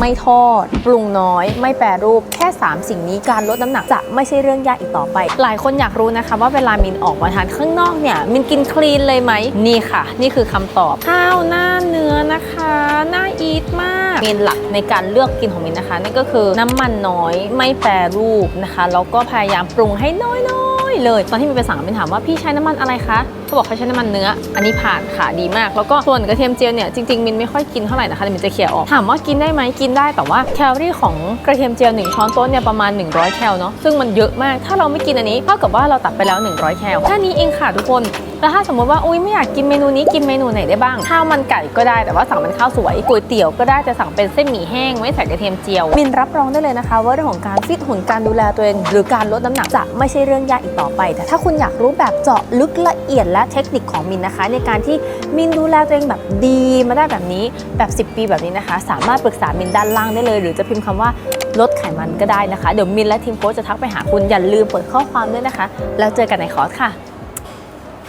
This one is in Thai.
ไม่ทอด ปรุงน้อย ไม่แปรรูป แค่ 3 สิ่งนี้การลดน้ำหนักจะไม่ใช่เรื่องยากอีกต่อไป หลายคนอยากรู้นะคะว่าเวลามินออกมาทานข้างนอกเนี่ยมินกินคลีนเลยไหมนี่ค่ะ นี่คือคำตอบข้าวหน้าเนื้อนะคะน่าอีทมากเมนหลักในการเลือกกินของมินนะคะนั่นก็คือน้ำมันน้อยไม่แปรรูปนะคะแล้วก็พยายามปรุงให้น้อยๆเลย ตอนที่มินไปสั่งมินถามว่าพี่ใช้น้ำมันอะไรคะเขาบอกเขาใช้น้ำมันเนื้อ อันนี้ผ่านค่ะดีมาก แล้วก็ส่วนกระเทียมเจียวเนี่ยจริงๆมินไม่ค่อยกินเท่าไหร่นะคะเดี๋ยวมินจะเขี่ยออกถามว่ากินได้ไหมกินได้แต่ว่าแคลอรี่ของกระเทียมเจียวหนึ่งช้อนโต๊ะเนี่ยประมาณ 100 แคลเนาะซึ่งมันเยอะมากถ้าเราไม่กินอันนี้เท่ากับว่าเราตัดไปแล้ว 100 แคลแค่นี้เองค่ะทุกคนแล้วถ้าสมมติว่าอุ้ยไม่อยากกินเมนูนี้กินเมนูไหนได้บ้างข้าวมันไก่ก็ได้แต่ว่าสั่งเป็นข้าวสวยก๋วยเตี๋ยวก็ได้แต่สั่งเป็นเส้นหมี่แห้งไม่ใส่กระเทียมเจียว มินรับรองได้เลยนะคะ ว่าเรื่องของการฟิตหุ่นการดูแลตัวเองหรือการลดน้ำหนักจะไม่ใช่เรื่องยากอีกต่อไป แต่ถ้าคุณอยากรู้แบบเจาะลึกละเอียดและเทคนิคของมินนะคะ ในการที่มินดูแลตัวเองแบบดีมาได้แบบนี้แบบ 10 ปีแบบนี้นะคะ สามารถปรึกษามินด้านล่างได้เลย หรือจะพิมพ์คำว่าลดไขมันก็ได้นะคะ เดี๋ยวมินและทีมโค้ชจะทักไปหาคุณอย่าลืมเปิดข้อความด้วยนะคะ แล้วเจอกันในคอร์สค่ะ